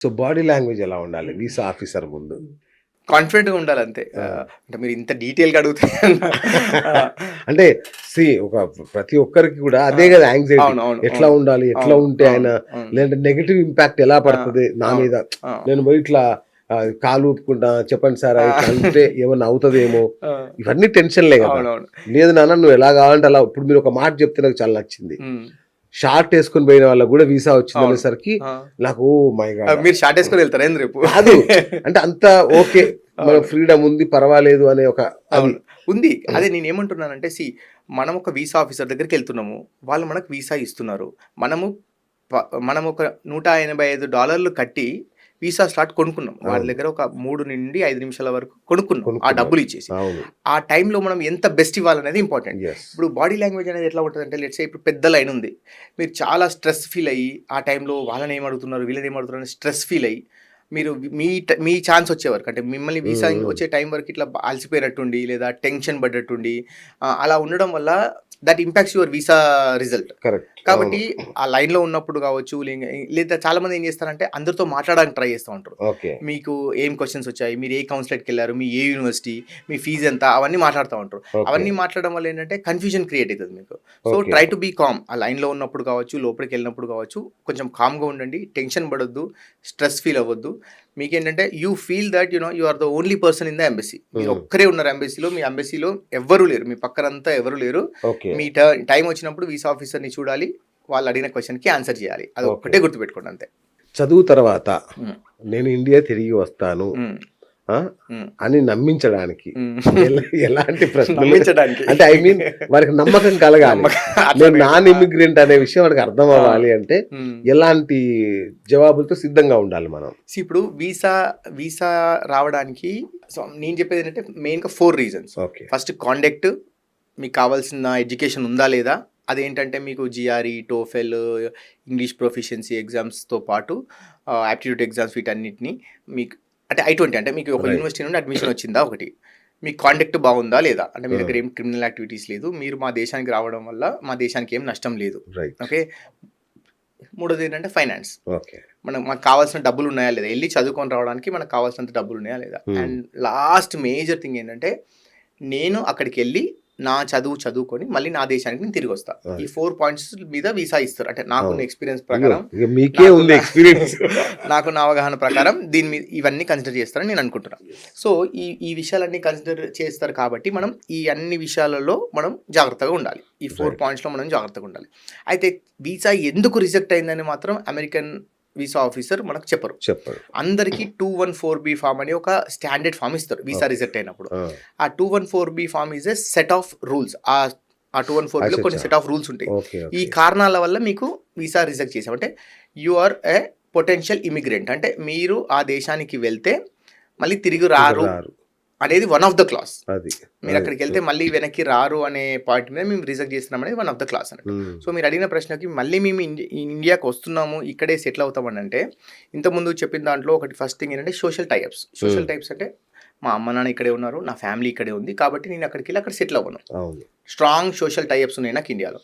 So body language ఎలా ఉండాలి? Visa officer ముందు. కాన్ఫిడెంట్గా ఉండాలి అంతే అంటే మీరు ఇంత డీటెయిల్గా అడిగితే అంటే సి ఒక ప్రతి ఒక్కరికి కూడా అదే కదా యాంగ్జైటీ. ఎట్లా ఉండాలి? ఎట్లా ఉంటే ఆయన లేదంటే నెగటివ్ ఇంపాక్ట్ ఎలా పడుతుంది? నా. మీద నేను పోయి ఇట్లా కాలు ఊపుకుంటా చెప్పండి సార్ అంటే ఏమన్నా అవుతుందేమో? ఇవన్నీ టెన్షన్లే కదా. లేదు నాన్న నువ్వు ఎలా కావాలంటే అలా. ఇప్పుడు మీరు ఒక మాట చెప్తే నాకు చాలా నచ్చింది. షార్ట్ వేసుకుని పోయిన వాళ్ళకి కూడా వీసా వచ్చింది. అనేసరికి. నాకు మై మీరు షార్ట్ వేసుకొని వెళ్తారా ఏంది రేపు? కాదు. అంటే అంత ఓకే. మన ఫ్రీడమ్ ఉంది పర్వాలేదు అనే ఒక అది ఉంది. అదే నేను ఏమంటున్నానంటే సి మనం ఒక వీసా ఆఫీసర్ దగ్గరికి వెళ్తున్నాము. వాళ్ళు మనకు వీసా ఇస్తున్నారు. మనము మనం ఒక నూట ఎనభై ఐదు డాలర్లు కట్టి వీసా స్లాట్ కొనుక్కున్నాం. వాళ్ళ. దగ్గర ఒక మూడు నుండి ఐదు నిమిషాల వరకు కొనుక్కున్నాం. ఆ. డబ్బులు ఇచ్చేసి. ఆ టైంలో మనం ఎంత బెస్ట్ ఇవ్వాలనేది ఇంపార్టెంట్. ఇప్పుడు బాడీ లాంగ్వేజ్ అనేది ఎట్లా ఉంటుంది అంటే లెట్స్ ఇప్పుడు పెద్ద లైన్ ఉంది. మీరు చాలా స్ట్రెస్ ఫీల్ అయ్యి ఆ టైంలో వాళ్ళని ఏం అడుగుతున్నారు వీళ్ళని ఏం అడుగుతున్నారు స్ట్రెస్ ఫీల్ అయ్యి మీరు మీ మీ ఛాన్స్ వచ్చే వరకు అంటే మిమ్మల్ని వీసా. వచ్చే టైం వరకు ఇట్లా అలసిపోయినట్టుండి లేదా టెన్షన్ పడ్డట్టుండి అలా ఉండడం వల్ల that impacts your visa result correct కాబట్టి ఆ లైన్లో ఉన్నప్పుడు కావచ్చు లే- లేదా చాలా మంది ఏం చేస్తారంటే అందరితో మాట్లాడడానికి ట్రై చేస్తూ ఉంటారు. మీకు ఏం క్వశ్చన్స్ వచ్చాయి? మీరు ఏ కౌన్సిలర్కి వెళ్ళారు? మీ ఏ యూనివర్సిటీ మీ ఫీజు ఎంత? అవన్నీ మాట్లాడుతూ ఉంటారు. అవన్నీ మాట్లాడడం వల్ల ఏంటంటే కన్ఫ్యూజన్ క్రియేట్ అవుతుంది మీకు. So. Try to be calm ఆ లైన్లో ఉన్నప్పుడు కావచ్చు లోపలికి వెళ్ళినప్పుడు కావచ్చు కొంచెం కామ్గా ఉండండి. టెన్షన్ పడొద్దు. స్ట్రెస్ ఫీల్ అవ్వద్దు. మీకేంటంటే you feel that you know you are the only person in the embassy మీరు Hmm. ఒక్కరే ఉన్నారు ఎంబసీలో మీ ఎంబసీలో ఎవ్వరూ లేరు మీ పక్కనంతా ఎవరు లేరు మీ టైం వచ్చినప్పుడు వీసా ఆఫీసర్ని చూడాలి వాళ్ళు అడిగిన క్వశ్చన్కి ఆన్సర్ చేయాలి అది. ఒక్కటే గుర్తుపెట్టుకోండి అంతే చదువు తర్వాత మ్మ్. నేను ఇండియా తిరిగి వస్తాను మ్మ్. అని నమ్మించడానికి. మ్మ్. ఎలా- ఎలాంటి నమ్మించడానికి. అంటే ఐ మీన్ వారికి నమ్మకం కలగాలి. నేను నాన్ ఇమిగ్రెంట్ అనే విషయం వాడికి అర్థం అవ్వాలి అంటే. ఎలాంటి జవాబులతో సిద్ధంగా ఉండాలి మనం? ఇప్పుడు వీసా వీసా రావడానికి సో నేను చెప్పేది ఏంటంటే మెయిన్గా four reasons okay first conduct మీకు కావాల్సిన ఎడ్యుకేషన్ ఉందా లేదా? అదేంటంటే మీకు జిఆర్ఈ టోఫెల్ ఇంగ్లీష్ ప్రొఫిషియన్సీ ఎగ్జామ్స్తో పాటు యాప్టిట్యూడ్ ఎగ్జామ్స్ వీటన్నిటిని మీకు అంటే ఐ ట్వంటీ అంటే మీకు ఒక. యూనివర్సిటీ నుండి అడ్మిషన్ వచ్చిందా ఒకటి? మీ కాండక్ట్ బాగుందా లేదా? అంటే మీ. దగ్గర ఏం క్రిమినల్ యాక్టివిటీస్ లేదు. మీరు మా దేశానికి రావడం వల్ల మా దేశానికి ఏం నష్టం లేదు. ఓకే? మూడోది ఏంటంటే ఫైనాన్స్ ఓకే. మనకు కావాల్సిన డబ్బులు ఉన్నాయా లేదా? వెళ్ళి చదువుకొని రావడానికి మనకు కావాల్సినంత డబ్బులు ఉన్నాయా లేదా. అండ్ లాస్ట్ మేజర్ థింగ్ ఏంటంటే నేను అక్కడికి వెళ్ళి నా చదువు చదువుకొని మళ్ళీ నా దేశానికి నేను తిరిగి వస్తా. ఈ ఫోర్ పాయింట్స్ మీద వీసా ఇస్తారు. అంటే నాకున్న అవును. ఎక్స్పీరియన్స్ ప్రకారం మీకే ఉంది ఎక్స్పీరియన్స్ నాకున్న అవగాహన ప్రకారం దీని మీద ఇవన్నీ కన్సిడర్ చేస్తారని నేను అనుకుంటున్నాను సో ఈ ఈ విషయాలన్నీ కన్సిడర్ చేస్తారు కాబట్టి మనం ఈ అన్ని విషయాలలో మనం జాగ్రత్తగా ఉండాలి. ఈ ఫోర్. పాయింట్స్లో మనం జాగ్రత్తగా ఉండాలి. అయితే వీసా ఎందుకు రిజెక్ట్ అయిందని మాత్రం అమెరికన్ వీసా ఆఫీసర్ మనకు చెప్పరు. చెప్పండి అందరికీ two one four B form అని ఒక స్టాండర్డ్ ఫామ్ ఇస్తారు వీసా. రిజెక్ట్ అయినప్పుడు. ఆ, two one four B form is a set of rules ah ah two one four అచ్చా, కొన్ని. సెట్ ఆఫ్ రూల్స్ ఉంటాయి. ఈ కారణాల వల్ల మీకు వీసా రిజెక్ట్ చేసాం అంటే you are a potential immigrant అంటే మీరు ఆ దేశానికి వెళ్తే మళ్ళీ తిరిగి రారు. అనేది వన్ ఆఫ్ ద క్లాస్ అది. మీరు అక్కడికి వెళ్తే మళ్ళీ వెనక్కి రారు అనే పాయింట్ మీద మేము రిజెక్ట్ చేస్తున్నాం అనేది వన్ ఆఫ్ ద క్లాస్ అని మ్మ్. సో మీరు అడిగిన ప్రశ్నకి మళ్ళీ మేము ఇండి- ఇండియాకి వస్తున్నాము ఇక్కడే సెటిల్ అవుతామని అంటే ఇంతకుముందు చెప్పిన దాంట్లో ఒకటి ఫస్ట్ థింగ్ ఏంటంటే social types social Hmm. Types అంటే మా అమ్మ నాన్న ఇక్కడే ఉన్నారు నా ఫ్యామిలీ ఇక్కడే ఉంది కాబట్టి నేను అక్కడికి వెళ్ళి అక్కడ సెటిల్ అవ్వను. అవును. స్ట్రాంగ్ సోషల్ టైప్స్ ఉన్నాయి నాకు ఇండియాలో.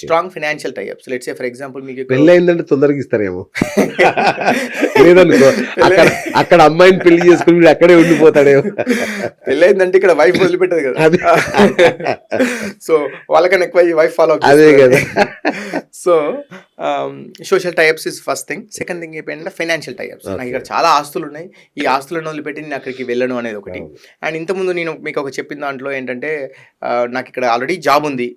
Strong financial types let's say for example మీకు ఇక్కడ- పెళ్ళయిందంటే తొందరగా ఇస్తారేమో. లేదనుకో అక్కడ అక్కడ అమ్మాయిని పెళ్ళి చేసుకుని అక్కడే ఉండిపోతాడేమో. పెళ్ళైందంటే ఇక్కడ వైఫ్ వదిలిపెట్టదు కదా. సో వాళ్ళకన్నా ఎక్కువ ఈ వైఫ్ ఫాలో అదే కదా. So social types is first thing second thing ఏంటంటే ఫైనాన్షియల్ టైప్స్ నాకు. ఇక్కడ చాలా ఆస్తులు ఉన్నాయి. ఈ ఆస్తులను వదిలిపెట్టి నేను అక్కడికి వెళ్ళను అనేది ఒకటి. అండ్ ఇంతకుముందు నేను మీకు ఒక చెప్పిన దాంట్లో ఏంటంటే ఆ, నాకు ఇక్కడ ఆల్రెడీ జాబ్ ఉంది.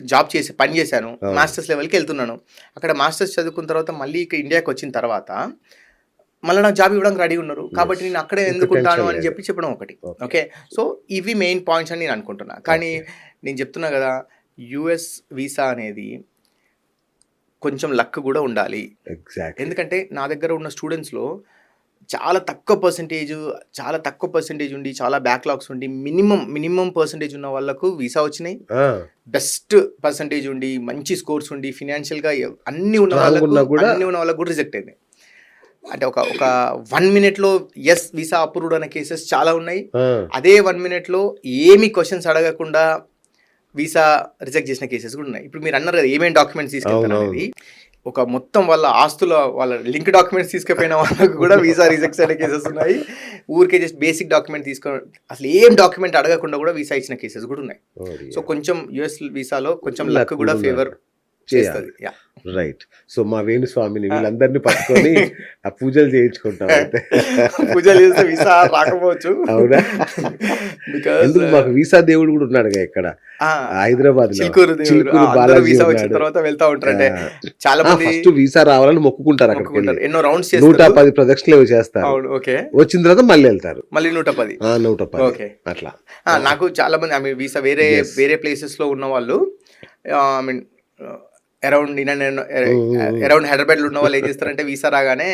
జాబ్ చేసి పని చేశాను. మాస్టర్స్ లెవెల్కి వెళ్తున్నాను. అక్కడ మాస్టర్స్ చదువుకున్న తర్వాత మళ్ళీ ఇక్కడ ఇండియాకి వచ్చిన తర్వాత మళ్ళీ నాకు జాబ్ ఇవ్వడానికి రెడీ ఉన్నారు. కాబట్టి నేను అక్కడే ఎందుకుంటాను అని. చెప్పి చెప్పడం ఒకటి. ఓకే? సో ఇవి మెయిన్ పాయింట్స్ అని నేను అనుకుంటున్నా. కానీ నేను చెప్తున్నా కదా యుఎస్ వీసా అనేది కొంచెం లక్ కూడా ఉండాలి. ఎగ్జాక్ట్ ఎందుకంటే నా దగ్గర ఉన్న స్టూడెంట్స్లో చాలా తక్కువ పర్సంటేజ్ చాలా తక్కువ పర్సంటేజ్ ఉండి చాలా బ్యాక్లాగ్స్ ఉండి మినిమం మినిమం పర్సంటేజ్ ఉన్న వాళ్ళకు వీసా వచ్చినాయి. బెస్ట్ పర్సంటేజ్ ఉండి మంచి స్కోర్స్ ఉండి ఫినాన్షియల్గా అన్ని ఉన్న వాళ్ళకు అన్ని ఉన్న వాళ్ళకు కూడా రిజెక్ట్ అయింది అంటే ఒక ఒక వన్ మినిట్లో ఎస్ వీసా అప్రూవ్డ్ అనే కేసెస్ చాలా ఉన్నాయి. అదే వన్ మినిట్లో ఏమి క్వశ్చన్స్ అడగకుండా వీసా రిజెక్ట్ చేసిన కేసెస్ కూడా ఉన్నాయి. ఇప్పుడు మీరు అన్నారు కదా ఏమేమి డాక్యుమెంట్స్ తీసుకెళ్తారు. అనేది. ఒక మొత్తం వాళ్ళ ఆస్తుల వాళ్ళ లింక్ డాక్యుమెంట్స్ తీసుకుపోయిన వాళ్ళకు కూడా వీసా రిజెక్ట్స్ అనే కేసెస్ ఉన్నాయి. ఊరికే జస్ట్ బేసిక్ డాక్యుమెంట్ తీసుకొని అసలు ఏం డాక్యుమెంట్ అడగకుండా కూడా వీసా ఇచ్చిన కేసెస్ కూడా ఉన్నాయి. సో కొంచెం యుఎస్ వీసాలో కొంచెం లక్ కూడా ఫేవర్ చేస్తుంది. రైట్ సో మా వేణుస్వామిని వీళ్ళందరినీ పట్టుకొని ఆ పూజలు చేయించుకుంటాం అయితే. పూజలు చేస్తే వీసా రాకపోవచ్చు. అవునా? ఎందుకు మాకు వీసా దేవుడు కూడా ఉన్నాడు ఇక్కడ? హైదరాబాద్లో వీసా వచ్చిన. తర్వాత వెళ్తా ఉంటారు. అంటే చాలా మంది ఫస్ట్ వీసా రావాలని మొక్కుకుంటారు వెళ్ళి. ఎన్నో రౌండ్స్ నూట పది ప్రదక్షిణలు ఏవో చేస్తారు. ఓకే. వచ్చిన తర్వాత మళ్ళీ వెళ్తారు. మళ్ళీ నూట పది. నూట పది. ఓకే. అట్లా. నాకు చాలా మంది ఐ మీన్ వీసా వేరే. వేరే ప్లేసెస్లో ఉన్న వాళ్ళు I mean around in. Around హైదరాబాద్లో ఉన్న వాళ్ళు ఏం చేస్తారంటే వీసా రాగానే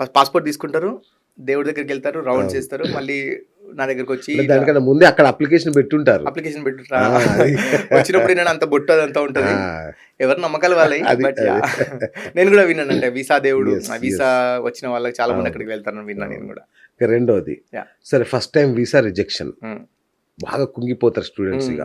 ఫస్ట్ పాస్పోర్ట్ తీసుకుంటారు దేవుడి దగ్గరికి వెళ్తారు రౌండ్. చేస్తారు మళ్ళీ నా దగ్గరికి వచ్చి దానికన్నా ముందే అక్కడ అప్లికేషన్ పెట్టుంటారు అప్లికేషన్ అది. వచ్చినప్పుడు నేను అంత బొట్టు అదంతా ఉంటది ఎవరు నమ్మకాలు వాళ్ళే అది- బట్ అది. నేను కూడా విన్నాను అంటే వీసా దేవుడు వీసా వచ్చిన వాళ్ళకి చాలా మంది. అక్కడికి వెళ్తారని విన్నా నేను కూడా రెండోది. సరే ఫస్ట్ టైం వీసా రిజెక్షన్. బాగా కుంగిపోతారు స్టూడెంట్స్ ఇక.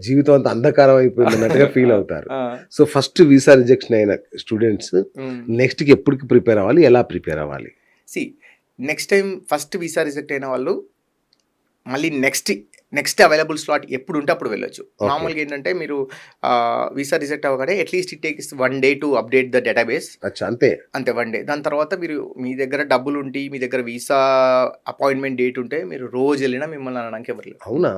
జీవితం అంతా అంధకారం అయిపోయింది అన్నట్టుగా ఫీల్ అవుతారు సో ఫస్ట్ వీసా రిజెక్షన్ అయిన స్టూడెంట్స్ mm. నెక్స్ట్కి ఎప్పటికి ప్రిపేర్ అవ్వాలి ఎలా ప్రిపేర్ అవ్వాలి? See next time first visa reject అయిన వాళ్ళు మళ్ళీ నెక్స్ట్ నెక్స్ట్ అవైలబుల్ స్లాట్ ఎప్పుడు ఉంటే అప్పుడు వెళ్ళొచ్చు. నార్మల్గా ఏంటంటే మీరు వీసా రిజెక్ట్ అవ్వగానే at least it takes one day to update the database అంతే. అంతే వన్ డే దాని తర్వాత మీరు మీ దగ్గర డబ్బులు ఉండి మీ దగ్గర వీసా అపాయింట్మెంట్ డేట్ ఉంటే మీరు రోజు వెళ్ళినా మిమ్మల్ని అనడానికి ఎవరు అవునా?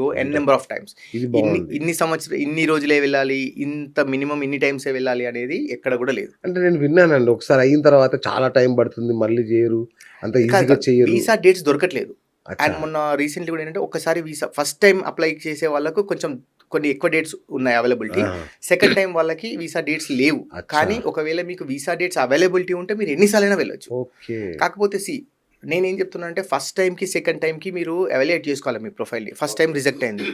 Go N number of times ఇన్ని ఇన్ని సంవత్సరం ఇన్ని రోజులే వెళ్ళాలి ఇంత మినిమం ఇన్ని టైమ్సే వెళ్ళాలి అనేది ఎక్కడ కూడా లేదు. అంటే నేను విన్నానండి ఒకసారి అయిన తర్వాత చాలా టైం పడుతుంది మళ్ళీ చేయరు అంత ఈజీగా చేయరు. వీసా డేట్స్ దొరకట్లేదు. అండ్ మొన్న రీసెంట్లీ కూడా ఏంటంటే ఒకసారి వీసా ఫస్ట్ టైం అప్లై చేసే వాళ్ళకు కొంచెం కొన్ని ఎక్కువ డేట్స్ ఉన్నాయి అవైలబిలిటీ. సెకండ్ టైం వాళ్ళకి వీసా డేట్స్ లేవు. కానీ ఒకవేళ మీకు వీసా డేట్స్ అవైలబిలిటీ ఉంటే మీరు ఎన్నిసార్లైనా వెళ్ళొచ్చు. కాకపోతే సి నేనేం చెప్తున్నా అంటే ఫస్ట్ టైంకి సెకండ్ టైంకి మీరు ఎవాల్యుయేట్ చేసుకోవాలి మీ ప్రొఫైల్ని. ఫస్ట్ టైం రిజెక్ట్ అయింది.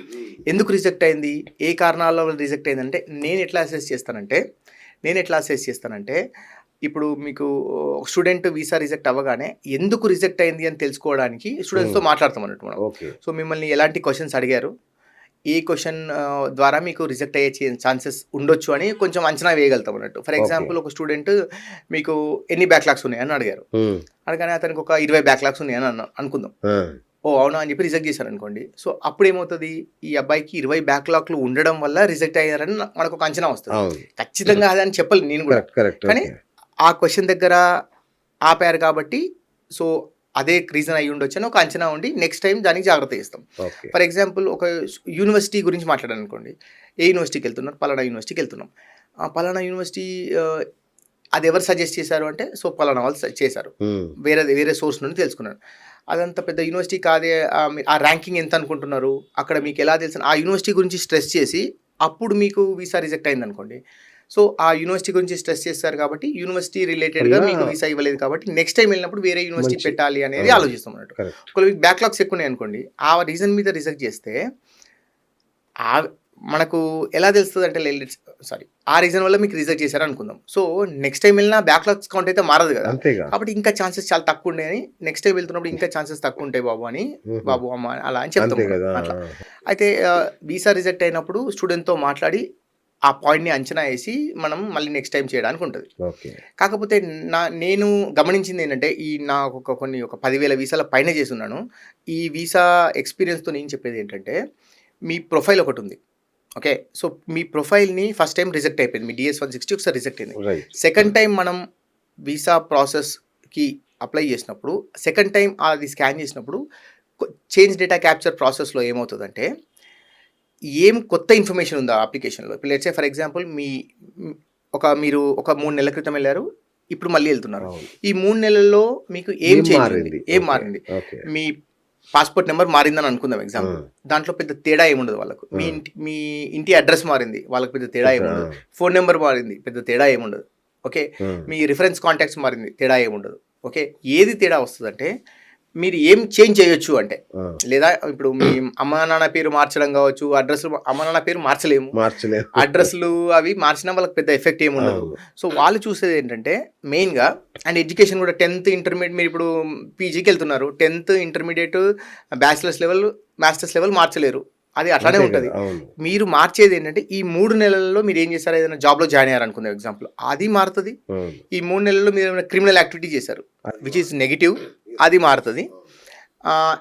ఎందుకు రిజెక్ట్ అయింది? ఏ కారణాల వల్ల రిజెక్ట్ అయిందంటే నేను ఎట్లా అసెస్ చేస్తానంటే నేను ఎట్లా అసెస్ చేస్తానంటే ఇప్పుడు మీకు స్టూడెంట్ వీసా రిజెక్ట్ అవ్వగానే ఎందుకు రిజెక్ట్ అయింది అని తెలుసుకోవడానికి స్టూడెంట్స్తో మాట్లాడతాం అన్నట్టు మనం. సో మిమ్మల్ని ఎలాంటి క్వశ్చన్స్ అడిగారు? ఏ క్వశ్చన్ ద్వారా మీకు రిజెక్ట్ అయ్యే ఛాన్సెస్ ఉండొచ్చు అని కొంచెం అంచనా వేయగలుగుతాం అన్నట్టు. ఫర్. ఎగ్జాంపుల్ ఒక స్టూడెంట్ మీకు ఎన్ని బ్యాక్లాగ్స్ ఉన్నాయని అడిగారు. ఉమ్, అనగానే అతనికి ఒక ఇరవై బ్యాక్లాగ్స్ ఉన్నాయని అన్న అనుకుందాం. ఆ, ఓ అవునా అని చెప్పి రిజెక్ట్ చేశారు అనుకోండి. సో అప్పుడు ఏమవుతుంది ఈ అబ్బాయికి ఇరవై బ్యాక్లాగ్లు ఉండడం వల్ల రిజెక్ట్ అయ్యారని మనకు ఒక అంచనా వస్తుంది. ఖచ్చితంగా అదని చెప్పాలి నేను కూడా. కానీ ఆ క్వశ్చన్ దగ్గర ఆపారు కాబట్టి సో అదే రీజన్ అయ్యి ఉండొచ్చు అని ఒక అంచనా ఉండి నెక్స్ట్ టైం దానికి జాగ్రత్త చేస్తాం. ఫర్ ఎగ్జాంపుల్ ఒక యూనివర్సిటీ గురించి మాట్లాడాను అనుకోండి ఏ యూనివర్సిటీకి వెళ్తున్నారు పలానా యూనివర్సిటీకి వెళ్తున్నాం. ఆ పలానా యూనివర్సిటీ అది ఎవరు సజెస్ట్ చేశారు అంటే సో పలానా వాళ్ళు చేశారు. ఉమ్, వేరే వేరే సోర్స్ నుండి తెలుసుకున్నాను అదంత పెద్ద యూనివర్సిటీ కాదే ఆ ర్యాంకింగ్ ఎంత అనుకుంటున్నారు? అక్కడ మీకు ఎలా తెలుసు? ఆ యూనివర్సిటీ గురించి స్ట్రెస్ చేసి అప్పుడు మీకు వీసా రిజెక్ట్ అయింది అనుకోండి సో ఆ యూనివర్సిటీ గురించి స్ట్రెస్ చేస్తారు కాబట్టి యూనివర్సిటీ రిలేటెడ్గా మీకు వీసా ఇవ్వలేదు కాబట్టి నెక్స్ట్ టైం వెళ్ళినప్పుడు వేరే యూనివర్సిటీ పెట్టాలి అనేది. ఆలోచిస్తాం అన్నట్టు. ఒకవేళ మీకు బ్యాక్లాగ్స్ ఎక్కువ ఉన్నాయి అనుకోండి ఆ రీజన్ మీద రిజెక్ట్ చేస్తే ఆ మనకు ఎలా తెలుస్తుంది అంటే సారీ ఆ రీజన్ వల్ల మీకు రిజెక్ట్ చేశారు అనుకుందాం. సో నెక్స్ట్ టైం వెళ్ళినా బ్యాక్లాగ్స్ కౌంట్ అయితే మారదు కదా. కాబట్టి ఇంకా ఛాన్సెస్ చాలా తక్కువ ఉన్నాయని నెక్స్ట్ టైం వెళ్తున్నప్పుడు ఇంకా ఛాన్సెస్ తక్కువ ఉంటాయి బాబు అని. బాబు అమ్మ అలా అని చెప్తాం అట్లా అయితే వీసా రిజెక్ట్ అయినప్పుడు స్టూడెంట్తో మాట్లాడి ఆ పాయింట్ని అంచనా వేసి మనం మళ్ళీ నెక్స్ట్ టైం చేయడానికి ఉంటుంది. కాకపోతే నా నేను గమనించింది ఏంటంటే ఈ నా ఒక కొన్ని ఒక పదివేల వీసాల పైన చేస్తున్నాను ఈ వీసా ఎక్స్పీరియన్స్తో నేను చెప్పేది ఏంటంటే మీ ప్రొఫైల్ ఒకటి ఉంది. ఓకే? సో మీ ప్రొఫైల్ని ఫస్ట్ టైం రిజెక్ట్ అయిపోయింది. మీ డిఎస్ వన్ సిక్స్టీ ఒకసారి రిజెక్ట్ అయింది. సెకండ్ టైం మనం వీసా ప్రాసెస్కి అప్లై చేసినప్పుడు సెకండ్ టైం అది స్కాన్ చేసినప్పుడు చేంజ్ డేటా క్యాప్చర్ ప్రాసెస్లో ఏమవుతుందంటే ఏం కొత్త ఇన్ఫర్మేషన్ ఉందా అప్లికేషన్లో? ఇప్పుడు లెట్సే ఫర్ ఎగ్జాంపుల్ మీ ఒక మీరు ఒక మూడు నెలల క్రితం వెళ్ళారు ఇప్పుడు మళ్ళీ వెళ్తున్నారు. ఈ మూడు నెలల్లో మీకు ఏం చేంజ్ మారింది? ఏం మారింది? మీ పాస్పోర్ట్ నెంబర్ మారిందని అనుకుందాం ఎగ్జాంపుల్. దాంట్లో పెద్ద తేడా ఏముండదు వాళ్ళకు? మీ. ఇంటి మీ ఇంటి అడ్రస్ మారింది వాళ్ళకి పెద్ద తేడా ఏముండదు. ఫోన్ నెంబర్ మారింది పెద్ద తేడా ఏముండదు. ఓకే? మీ రిఫరెన్స్ కాంటాక్ట్స్ మారింది తేడా ఏముండదు. ఓకే? ఏది తేడా వస్తుందంటే మీరు ఏం చేంజ్ చేయొచ్చు అంటే? లేదా ఇప్పుడు మీ అమ్మ నాన్న పేరు మార్చడం కావచ్చు అడ్రస్ అమ్మ నాన్న పేరు మార్చలేము. మార్చలేదు అడ్రస్లు అవి మార్చినా వాళ్ళకి పెద్ద ఎఫెక్ట్ ఏమి ఉండదు. సో వాళ్ళు చూసేది ఏంటంటే మెయిన్గా అండ్ ఎడ్యుకేషన్ కూడా టెన్త్ ఇంటర్మీడియట్ మీరు ఇప్పుడు పీజీకి వెళ్తున్నారు tenth intermediate bachelors level masters level మార్చలేరు. అది అట్లానే ఉంటుంది. మీరు మార్చేది ఏంటంటే ఈ మూడు నెలల్లో మీరు ఏం చేశారు? ఏదైనా జాబ్లో జాయిన్ అయ్యారు అనుకుందాం ఎగ్జాంపుల్ అది మారుతుంది. ఈ మూడు నెలల్లో మీరు ఏమైనా క్రిమినల్ యాక్టివిటీ చేశారు విచ్ ఈస్ నెగిటివ్ అది మారుతుంది.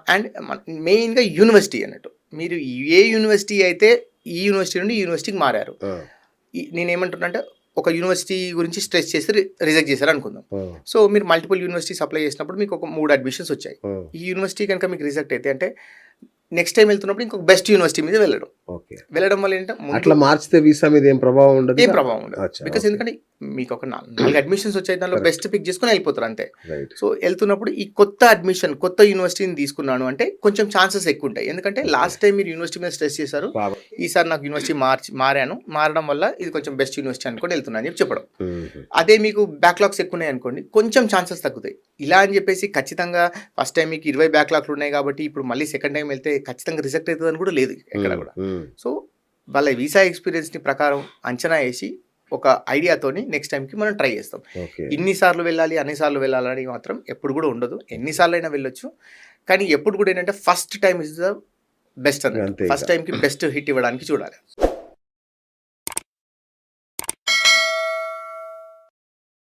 అండ్ మెయిన్గా యూనివర్సిటీ అన్నట్టు. మీరు ఏ యూనివర్సిటీ అయితే ఈ యూనివర్సిటీ నుండి యూనివర్సిటీకి మారారు ఆ, ఈ- నేను ఏమంటున్నా అంటే ఒక యూనివర్సిటీ గురించి స్ట్రెస్ చేసి రిజెక్ట్ చేశారు అనుకుందాం. సో మీరు మల్టిపుల్ యూనివర్సిటీస్ అప్లై చేసినప్పుడు మీకు ఒక మూడు అడ్మిషన్స్ వచ్చాయి. ఈ యూనివర్సిటీ కనుక మీకు రిజెక్ట్ అయితే అంటే నెక్స్ట్ టైం వెళ్తున్నప్పుడు ఇంకొక బెస్ట్ యూనివర్సిటీ మీద వెళ్ళడం. వెళ్ళడం వల్ల ఏంటంటే అట్లా మార్చితే వీసా మీద ఏం ప్రభావం ఉండదు ఏం ప్రభావం ఉండదు. బికాస్. ఎందుకంటే మీకు ఒక నాలుగు నాలుగు అడ్మిషన్స్ వచ్చాయి దానిలో. బెస్ట్ పిక్ చేసుకుని వెళ్ళిపోతారు అంతే. సో వెళ్తున్నప్పుడు ఈ కొత్త అడ్మిషన్ కొత్త యూనివర్సిటీని తీసుకున్నాను అంటే కొంచెం ఛాన్సెస్ ఎక్కువ ఉంటాయి ఎందుకంటే లాస్ట్ టైం మీరు యూనివర్సిటీ మీద స్ట్రెస్ చేశారు ఈసారి నాకు యూనివర్సిటీ మార్చి మారాను. మారడం వల్ల ఇది కొంచెం బెస్ట్ యూనివర్సిటీ అనుకోని వెళ్తున్నాను అని చెప్పి చెప్పడం. అదే మీకు బ్యాక్లాగ్స్ ఎక్కువ ఉన్నాయి అనుకోండి కొంచెం ఛాన్సెస్ తగ్గుతాయి. ఇలా అని చెప్పేసి ఖచ్చితంగా ఫస్ట్ టైం మీకు ఇరవై బ్యాక్లాగ్లు ఉన్నాయి కాబట్టి ఇప్పుడు మళ్ళీ సెకండ్ టైం వెళ్తే ఖచ్చితంగా రిజెక్ట్ అవుతుందని కూడా లేదు ఎక్కడ కూడా. సో వాళ్ళ వీసా ఎక్స్పీరియన్స్ని ప్రకారం అంచనా వేసి ఒక ఐడియాతోని నెక్స్ట్ టైంకి మనం ట్రై చేస్తాం. ఇన్నిసార్లు వెళ్ళాలి అన్నిసార్లు వెళ్ళాలని మాత్రం ఎప్పుడు కూడా ఉండదు. ఎన్నిసార్లు అయినా వెళ్ళొచ్చు. కానీ ఎప్పుడు కూడా ఏంటంటే first time is the best అంతే అన్నట్టు. ఫస్ట్ టైంకి బెస్ట్ హిట్ ఇవ్వడానికి చూడాలి.